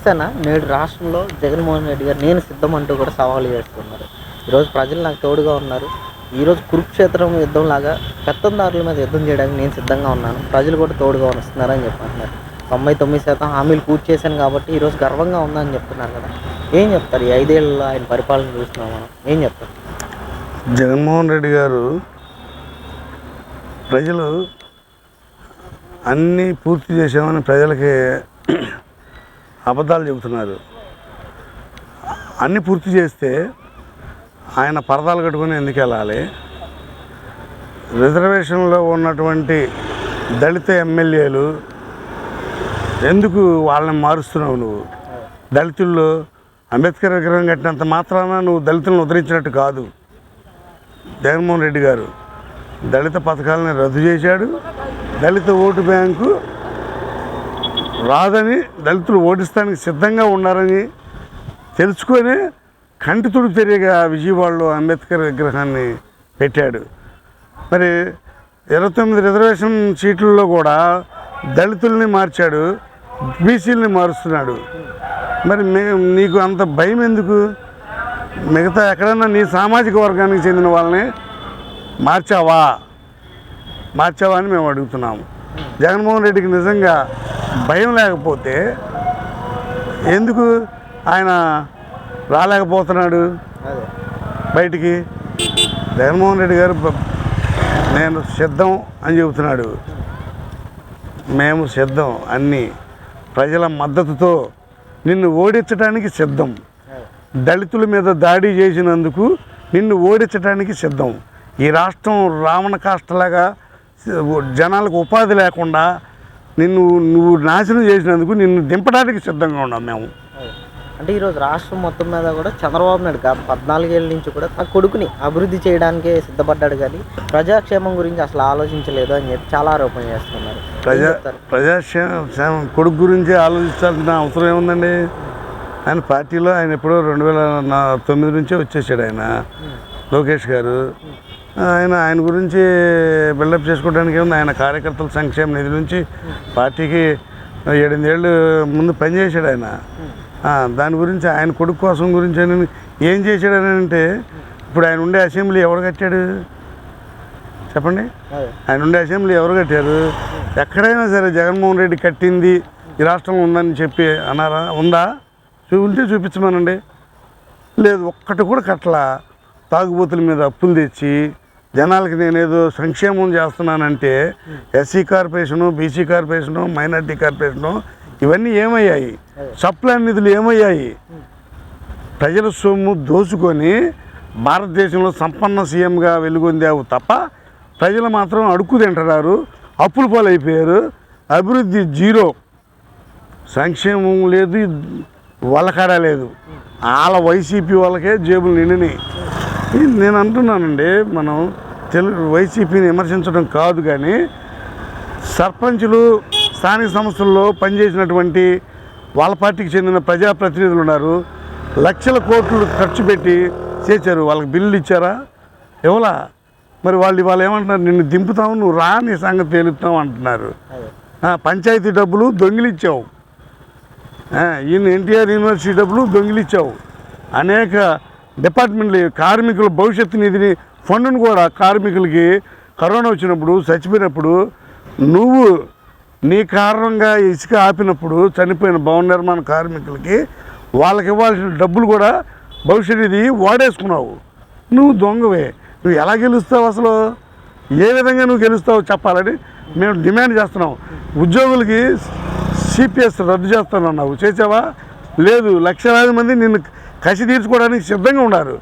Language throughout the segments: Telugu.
జనసేన నేడు రాష్ట్రంలో జగన్మోహన్ రెడ్డి గారు నేను సిద్ధం అంటూ కూడా సవాలు చేస్తున్నారు. ఈరోజు ప్రజలు నాకు తోడుగా ఉన్నారు. ఈరోజు కురుక్షేత్రం యుద్ధం లాగా పెత్తందారుల మీద యుద్ధం చేయడానికి నేను సిద్ధంగా ఉన్నాను. ప్రజలు కూడా తోడుగా వస్తున్నారని చెప్పంటున్నారు. తొంభై తొమ్మిది శాతం హామీలు పూర్తి చేశాను కాబట్టి ఈరోజు గర్వంగా ఉందని చెప్తున్నారు కదా. ఏం చెప్తారు ఈ ఐదేళ్ళలో ఆయన పరిపాలన చూస్తున్నాం మనం. ఏం చెప్తారు? జగన్మోహన్ రెడ్డి గారు ప్రజలు అన్నీ పూర్తి చేసామని ప్రజలకి అబద్ధాలు చెబుతున్నారు. అన్నీ పూర్తి చేస్తే ఆయన పరదాలు కట్టుకొని ఎందుకు వెళ్ళాలి? రిజర్వేషన్లో ఉన్నటువంటి దళిత ఎమ్మెల్యేలు ఎందుకు వాళ్ళని మారుస్తున్నావు నువ్వు? దళితుల్లో అంబేద్కర్ విగ్రహం కట్టినంత మాత్రాన నువ్వు దళితులను ఉద్ధరించినట్టు కాదు. జగన్మోహన్ రెడ్డి గారు దళిత పథకాలను రద్దు చేశాడు. దళిత ఓటు బ్యాంకు రాదని దళితులు ఓటిస్తానికి సిద్ధంగా ఉన్నారని తెలుసుకొని కంటి తుడి విజయవాడలో అంబేద్కర్ విగ్రహాన్ని పెట్టాడు. మరి ఇరవై తొమ్మిది రిజర్వేషన్ సీట్లలో కూడా దళితుల్ని మార్చాడు బీసీలని మారుస్తున్నాడు. మరి నీకు అంత భయం ఎందుకు? మిగతా ఎక్కడన్నా నీ సామాజిక వర్గానికి చెందిన వాళ్ళని మార్చావా? మార్చావా అని మేము అడుగుతున్నాము. జగన్మోహన్ రెడ్డికి నిజంగా భయం లేకపోతే ఎందుకు ఆయన రాలేకపోతున్నాడు? బయటికి? జగన్మోహన్ రెడ్డి గారు నేను సిద్ధం అని చెబుతున్నాడు. మేము సిద్ధం అన్నీ ప్రజల మద్దతుతో నిన్ను ఓడించడానికి సిద్ధం. దళితుల మీద దాడి చేసినందుకు నిన్ను ఓడించడానికి సిద్ధం. ఈ రాష్ట్రం రావణ కాష్టలాగా జనాలకు ఉపాధి లేకుండా నిన్ను నువ్వు నాశనం చేసినందుకు నిన్ను దింపడానికి సిద్ధంగా ఉన్నాం మేము. అంటే ఈరోజు రాష్ట్రం మొత్తం మీద కూడా చంద్రబాబు నాయుడు పద్నాలుగేళ్ళ నుంచి కూడా తన కొడుకుని అభివృద్ధి చేయడానికే సిద్ధపడ్డాడు కానీ ప్రజాక్షేమం గురించి అసలు ఆలోచించలేదు అని చెప్పి చాలా ఆరోపణ చేస్తున్నారు. ప్రజా? ప్రజాక్షేమ కొడుకు గురించి ఆలోచించాల్సిన అవసరం ఏముందండి? ఆయన పార్టీలో ఆయన ఎప్పుడో రెండు వేల తొమ్మిది నుంచే వచ్చేసాడు ఆయన. లోకేష్ గారు. ఆయన ఆయన గురించి బిల్డప్ చేసుకోవడానికి ఏముంది ఆయన కార్యకర్తల సంక్షేమ నిధి నుంచి పార్టీకి ఏడెనిమిదేళ్ళు ముందు పనిచేశాడు ఆయన. దాని గురించి ఆయన కొడుకు కోసం గురించి ఆయన ఏం చేశాడని అంటే ఇప్పుడు ఆయన ఉండే అసెంబ్లీ ఎవడు కట్టాడు? చెప్పండి. ఆయన ఉండే అసెంబ్లీ ఎవరు కట్టారు? ఎక్కడైనా సరే జగన్మోహన్ రెడ్డి కట్టింది ఈ రాష్ట్రంలో ఉందని చెప్పి అన్నారా? ఉందా? చూ- ఉంటే చూపించమనండి. లేదు ఒక్కటి కూడా కట్టలా. తాగుబోతుల మీద అప్పులు తెచ్చి జనాలకి నేనేదో సంక్షేమం చేస్తున్నానంటే SC corporation BC corporation minority corporation ఇవన్నీ ఏమయ్యాయి? సప్లాన్ నిధులు ఏమయ్యాయి? ప్రజల సొమ్ము దోచుకొని భారతదేశంలో సంపన్న సీఎంగా వెలుగొందావు తప్ప ప్రజలు మాత్రం అడుక్కు తింటున్నారు అప్పుల పాలైపోయారు అభివృద్ధి జీరో. సంక్షేమం లేదు వలకడ లేదు. వాళ్ళ వైసీపీ వాళ్ళకే జేబులు నిండినాయి. నేను అంటున్నానండి మనం తెలుగు వైసీపీని విమర్శించడం కాదు కానీ సర్పంచులు స్థానిక సంస్థల్లో పనిచేసినటువంటి వాళ్ళ పార్టీకి చెందిన ప్రజాప్రతినిధులు ఉన్నారు. లక్షల కోట్లు ఖర్చు పెట్టి చేశారు. వాళ్ళకి బిల్లులు ఇచ్చారా? ఎవలా? మరి వాళ్ళు ఇవాళ ఏమంటున్నారు? నిన్ను దింపుతావు నువ్వు రా నీ సంగతి తేలుతావు అంటున్నారు. పంచాయతీ డబ్బులు దొంగిలిచ్చావు. ఈయన ఎన్టీఆర్ యూనివర్సిటీ డబ్బులు దొంగిలిచ్చావు. అనేక డిపార్ట్మెంట్లు కార్మికుల భవిష్యత్తు నిధిని ఫండ్ను కూడా కార్మికులకి కరోనా వచ్చినప్పుడు చచ్చిపోయినప్పుడు నువ్వు నీ కారణంగా ఇసుక ఆపినప్పుడు చనిపోయిన భవన నిర్మాణ కార్మికులకి వాళ్ళకి ఇవ్వాల్సిన డబ్బులు కూడా భవిష్యత్ నిధి వాడేసుకున్నావు. నువ్వు దొంగవే. నువ్వు ఎలా గెలుస్తావు అసలు? ఏ విధంగా నువ్వు గెలుస్తావు చెప్పాలని మేము డిమాండ్ చేస్తున్నాం. ఉద్యోగులకి సిపిఎస్ రద్దు చేస్తానన్నావు. చేసావా? లేదు. లక్షలాది మంది నిన్ను కసి తీర్చుకోవడానికి సిద్ధంగా ఉన్నారు.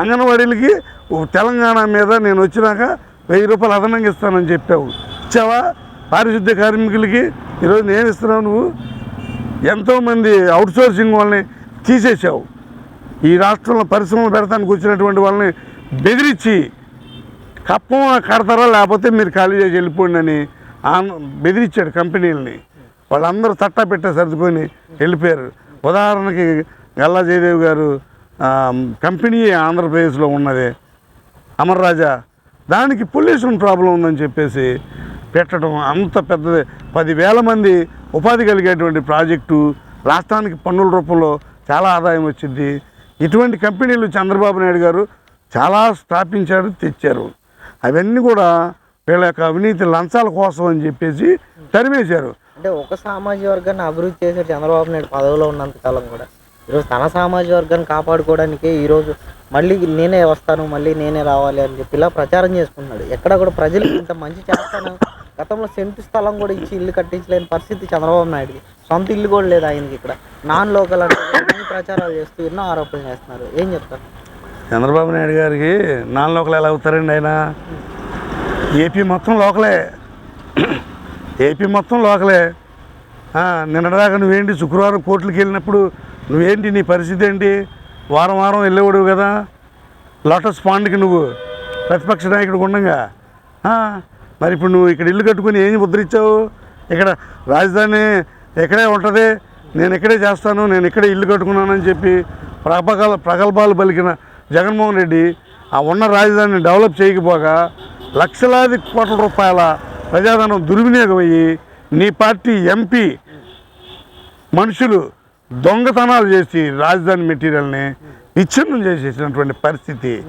అంగన్వాడీలకి తెలంగాణ మీద నేను వచ్చినాక వెయ్యి రూపాయలు అదనంగా ఇస్తానని చెప్పావు. ఇచ్చావా? పారిశుద్ధ్య కార్మికులకి ఈరోజు నేను ఇస్తున్నావు నువ్వు. ఎంతోమంది అవుట్సోర్సింగ్ వాళ్ళని తీసేసావు ఈ రాష్ట్రంలో పరిశ్రమలు పెడతానికి వచ్చినటువంటి వాళ్ళని బెదిరించి కప్పం కడతారా లేకపోతే మీరు ఖాళీ చేసి వెళ్ళిపోండి అని బెదిరించాడు కంపెనీలని. వాళ్ళందరూ తట్టా పెట్టే సర్దుకొని వెళ్ళిపోయారు. ఉదాహరణకి గల్లా జయదేవ్ గారు కంపెనీ ఆంధ్రప్రదేశ్లో ఉన్నది. అమర్ రాజా దానికి పొల్యూషన్ ప్రాబ్లం ఉందని చెప్పేసి పెట్టడం అంత పెద్దది. పదివేల మంది ఉపాధి కలిగేటువంటి ప్రాజెక్టు రాష్ట్రానికి పన్నుల రూపంలో చాలా ఆదాయం వచ్చింది. ఇటువంటి కంపెనీలు చంద్రబాబు నాయుడు గారు చాలా స్థాపించారు తెచ్చారు. అవన్నీ కూడా వీళ్ళ యొక్క అవినీతి లంచాల కోసం అని చెప్పేసి తరిమేశారు. అంటే ఒక సామాజిక వర్గాన్ని అభివృద్ధి చేశారు చంద్రబాబు నాయుడు పదవిలో ఉన్నంత కాలం కూడా. ఈరోజు తన సామాజిక వర్గాన్ని కాపాడుకోవడానికి ఈరోజు మళ్ళీ నేనే వస్తాను మళ్ళీ నేనే రావాలి అని చెప్పి ఇలా ప్రచారం చేసుకుంటున్నాడు. ఎక్కడ కూడా ప్రజలు ఇంత మంచి చేస్తాను. గతంలో సెంటు స్థలం కూడా ఇచ్చి ఇల్లు కట్టించలేని పరిస్థితి చంద్రబాబు నాయుడుకి. సొంత ఇల్లు కూడా లేదు ఆయనకి ఇక్కడ. నాన్ లోకల్ అంటే ప్రచారాలు చేస్తూ ఎన్నో ఆరోపణలు చేస్తున్నారు. ఏం చెప్తారు? చంద్రబాబు నాయుడు గారికి నాన్ లోకల్ ఎలా అవుతారండి ఆయన? ఏపీ మొత్తం లోకలే. ఏపీ మొత్తం లోకలే. ఆ, నిన్నటిదాకా నువ్వేంటి శుక్రవారం కోర్టులకు వెళ్ళినప్పుడు నువ్వేంటి నీ పరిస్థితి ఏంటి? వారం వారం వెళ్ళేవాడు కదా. లోటస్ పాండ్కి నువ్వు ప్రతిపక్ష నాయకుడు ఉండగా. మరి ఇప్పుడు నువ్వు ఇక్కడ ఇల్లు కట్టుకుని ఏం ముద్రించావు ఇక్కడ రాజధాని ఎక్కడే ఉంటుంది? నేను ఇక్కడే చేస్తాను నేను ఇక్కడే ఇల్లు కట్టుకున్నానని చెప్పి ప్రగల్ ప్రగల్భాలు పలికిన జగన్మోహన్ రెడ్డి ఆ ఉన్న రాజధానిని డెవలప్ చేయకపోగా లక్షలాది కోట్ల రూపాయల ప్రజాధనం దుర్వినియోగం అయ్యి నీ పార్టీ ఎంపీ మనుషులు దొంగతనాలు చేసి రాజధాని మెటీరియల్ని విచ్ఛిన్నం చేసేసినటువంటి పరిస్థితి.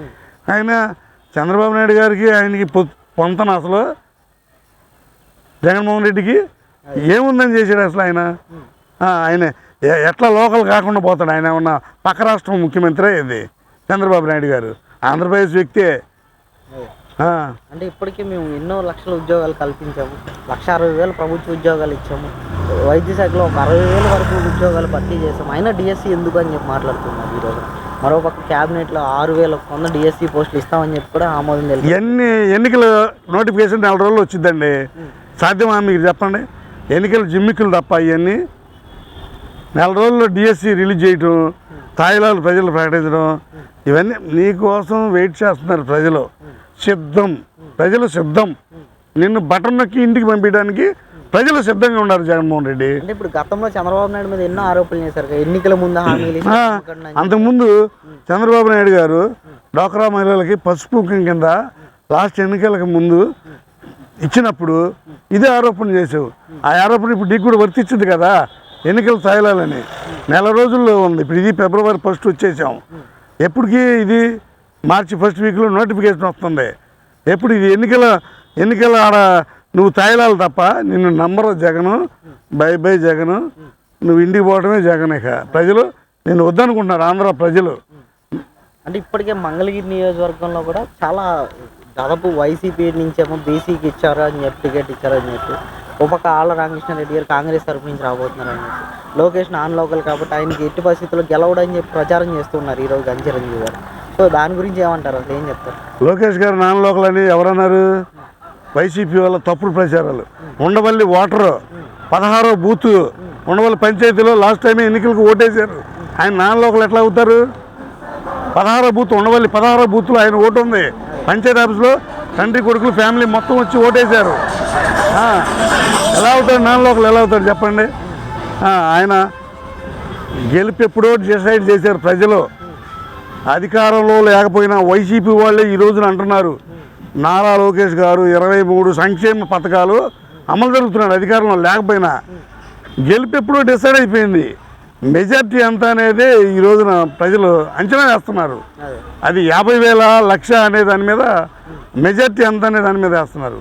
ఆయన చంద్రబాబు నాయుడు గారికి ఆయనకి పొ- పొంతన అసలు జగన్మోహన్ రెడ్డికి ఏముందని చేశాడు అసలు ఆయన? ఆయన ఎట్లా లోకల్ కాకుండా పోతాడు? ఆయన ఉన్న పక్క రాష్ట్రం ముఖ్యమంత్రి ఇది చంద్రబాబు నాయుడు గారు. ఆంధ్రప్రదేశ్ వ్యక్తే. అంటే ఇప్పటికీ మేము ఎన్నో లక్షల ఉద్యోగాలు కల్పించాము. లక్ష అరవై వేల ప్రభుత్వ ఉద్యోగాలు ఇచ్చాము. వైద్య శాఖలో ఒక అరవై వేల వరకు ఉద్యోగాలు భర్తీ చేసాము అయినా డిఎస్సి ఎందుకు అని చెప్పి మాట్లాడుతున్నారు ఈరోజు. మరోపక్క క్యాబినెట్లో ఆరు వేల వంద డిఎస్సి పోస్టులు ఇస్తామని చెప్పి కూడా ఆమోదం తెలిపారు. ఎన్ని ఎన్నికల నోటిఫికేషన్ నెల రోజులు వచ్చిందండి? సాధ్యమా మీకు చెప్పండి. ఎన్నికల జిమ్మికులు తప్ప ఇవన్నీ నెల రోజుల్లో డిఎస్సి రిలీజ్ చేయటం తాయిలాలు ప్రజలు ప్రకటించడం ఇవన్నీ నీకోసం వెయిట్ చేస్తున్నారు ప్రజలు. సిద్ధం. ప్రజలు సిద్ధం. నిన్ను బటన్ నొక్కి ఇంటికి పంపించడానికి ప్రజలు సిద్ధంగా ఉన్నారు జగన్మోహన్ రెడ్డి. అంటే ఇప్పుడు గతంలో చంద్రబాబు నాయుడు మీద ఎన్నో ఆరోపణలు చేశారు ఎన్నికల ముందు అంతకుముందు చంద్రబాబు నాయుడు గారు డ్వాక్రా మహిళలకి పసుపు కింద లాస్ట్ ఎన్నికలకు ముందు ఇచ్చినప్పుడు ఇదే ఆరోపణ చేసావు ఆ ఆరోపణ ఇప్పుడు నీకు కూడా వర్తించింది కదా ఎన్నికలు తాయిలాలని నెల రోజుల్లో ఉంది. ఇప్పుడు ఇది ఫిబ్రవరి ఫస్ట్ వచ్చేసాం. ఎప్పటికి ఇది మార్చి ఫస్ట్ వీక్లో నోటిఫికేషన్ వస్తుంది. ఎప్పుడు ఇది ఎన్నికల ఎన్నికల ఆడ నువ్వు తాయిలాలు తప్ప నిన్ను number Jagan bye bye Jagan నువ్వు ఇంటికి పోవడమే జగన్ ఇక. ప్రజలు నేను వద్దనుకుంటున్నారు ఆంధ్ర ప్రజలు. అంటే ఇప్పటికే మంగళగిరి నియోజకవర్గంలో కూడా చాలా దాదాపు వైసీపీ నుంచేమో బీసీకి ఇచ్చారు అని చెప్పి టికెట్ ఇచ్చారు అని చెప్పి. ఒక పక్క ఆళ్ళ రామకృష్ణారెడ్డి గారు కాంగ్రెస్ తరఫు నుంచి రాబోతున్నారు అని చెప్పి. లోకేష్ నాన్ లోకల్ కాబట్టి ఆయనకి ఎట్టి పరిస్థితుల్లో గెలవడని చెప్పి ప్రచారం చేస్తున్నారు ఈరోజు గంచిరంజీవి గారు. సో దాని గురించి ఏమంటారు? అసలు ఏం చెప్తారు? లోకేష్ గారు నాన్న లోకలని అని ఎవరన్నారు? వైసీపీ వాళ్ళ తప్పుడు ప్రచారాలు. ఉండవల్లి ఓటరు పదహారో బూత్ ఉండవల్లి పంచాయతీలో లాస్ట్ టైం ఎన్నికలకు ఓటేశారు. ఆయన నాన్న లోకలు ఎట్లా అవుతారు? పదహారో బూత్ ఉండవల్లి పదహారో బూత్లో ఆయన ఓటు ఉంది. పంచాయతీ ఆఫీస్లో తండ్రి కొడుకులు ఫ్యామిలీ మొత్తం వచ్చి ఓటేశారు. ఎలా అవుతాడు నాన్న లోకలు ఎలా అవుతాడు చెప్పండి? ఆయన గెలిపి ఎప్పుడో డిసైడ్ చేశారు ప్రజలు. అధికారంలో లేకపోయినా వైసీపీ వాళ్ళే ఈ రోజున అంటున్నారు. నారా లోకేష్ గారు ఇరవై మూడు సంక్షేమ పథకాలు అమలు జరుగుతున్నాడు అధికారంలో లేకపోయినా. గెలుపు ఎప్పుడో డిసైడ్ అయిపోయింది. మెజార్టీ ఎంత అనేది ఈ రోజున ప్రజలు అంచనా వేస్తున్నారు. అదే. యాభై వేల లక్ష అనే దాని మీద మెజార్టీ ఎంత అనే దాని మీద వేస్తున్నారు.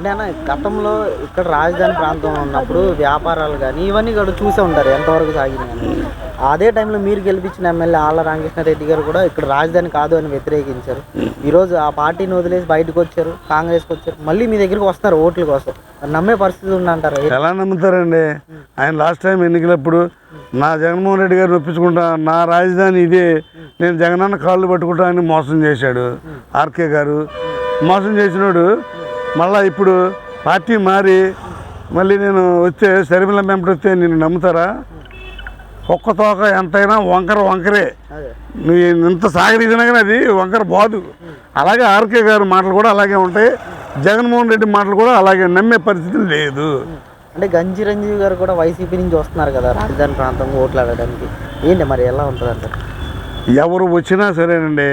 అంటే అన్న గతంలో ఇక్కడ రాజధాని ప్రాంతంలో ఉన్నప్పుడు వ్యాపారాలు కానీ ఇవన్నీ కూడా చూసే ఉంటారు ఎంతవరకు సాగినాయని అని. అదే టైంలో మీరు గెలిపించిన ఎమ్మెల్యే ఆళ్ళ రామకృష్ణారెడ్డి గారు కూడా ఇక్కడ రాజధాని కాదు అని వ్యతిరేకించారు. ఈరోజు ఆ పార్టీని వదిలేసి బయటకు వచ్చారు కాంగ్రెస్కి వచ్చారు మళ్ళీ మీ దగ్గరికి వస్తారు ఓట్ల కోసం. నమ్మే పరిస్థితి ఉందంటారు ఎలా నమ్ముతారండి? ఆయన లాస్ట్ టైం ఎన్నికలప్పుడు నా జగన్మోహన్ రెడ్డి గారు ఒప్పించుకుంటా నా రాజధాని ఇదే నేను జగనన్న కాళ్ళు పట్టుకుంటా అని మోసం చేశాడు ఆర్కే గారు. మోసం చేసినాడు మళ్ళా ఇప్పుడు పార్టీ మారి మళ్ళీ నేను వస్తే శర్మిల మెంబర్ వస్తే నేను నమ్ముతారా? ఒక్క తోక ఎంతైనా వంకర వంకరే. నువ్వు ఎంత సాగరీసినా కానీ అది వంకర బాదు. అలాగే ఆర్కే గారి మాటలు కూడా అలాగే ఉంటాయి. జగన్మోహన్ రెడ్డి మాటలు కూడా అలాగే నమ్మే పరిస్థితి లేదు. అంటే గంజి రంజీవి గారు కూడా వైసీపీ నుంచి వస్తున్నారు కదా రాజధాని ప్రాంతం ఓట్లు ఆడడానికి ఏంటి మరి ఎలా ఉంటుంది అంటారు? ఎవరు వచ్చినా సరేనండి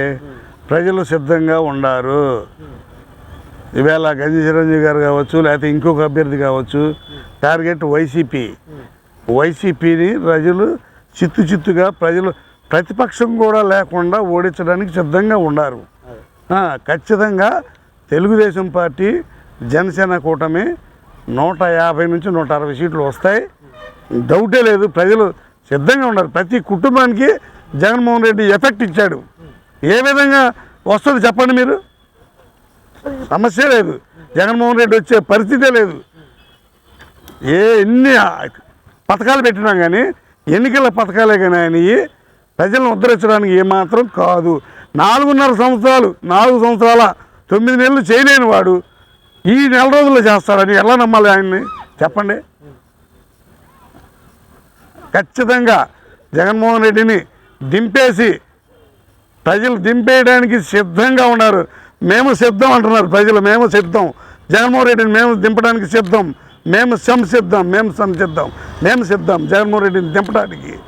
ప్రజలు సిద్ధంగా ఉండారు. ఈవేళ గంజి చిరంజీవి గారు కావచ్చు లేకపోతే ఇంకొక అభ్యర్థి కావచ్చు టార్గెట్ వైసీపీ. వైసీపీని ప్రజలు చిత్తు చిత్తుగా ప్రజలు ప్రతిపక్షం కూడా లేకుండా ఓడించడానికి సిద్ధంగా ఉన్నారు. ఖచ్చితంగా తెలుగుదేశం పార్టీ జనసేన కూటమి నూట యాభై నుంచి నూట అరవై సీట్లు వస్తాయి. డౌటే లేదు ప్రజలు సిద్ధంగా ఉన్నారు. ప్రతి కుటుంబానికి జగన్మోహన్ రెడ్డి ఎఫెక్ట్ ఇచ్చాడు. ఏ విధంగా వస్తుంది చెప్పండి మీరు? సమస్య లేదు. జగన్మోహన్ రెడ్డి వచ్చే పరిస్థితే లేదు. ఏ ఎన్ని పథకాలు పెట్టినా కానీ ఎన్నికల పథకాలే కానీ ఆయన ప్రజలను ఉద్ధరించడానికి ఏమాత్రం కాదు. నాలుగున్నర సంవత్సరాలు నాలుగు సంవత్సరాల తొమ్మిది నెలలు చేయలేని వాడు ఈ నెల రోజుల్లో చేస్తాడని ఎలా నమ్మాలి ఆయన్ని? చెప్పండి. ఖచ్చితంగా జగన్మోహన్ రెడ్డిని దింపేసి ప్రజలు దింపేయడానికి సిద్ధంగా ఉన్నారు. మేము సిద్ధం అంటున్నారు ప్రజలు మేము సిద్ధం. జగన్మోహన్ రెడ్డిని మేము దింపడానికి సిద్ధం. మేము సంసిద్ధం మేము సంసిద్ధం మేము సిద్ధం జగన్మోహన్ రెడ్డిని దింపడానికి.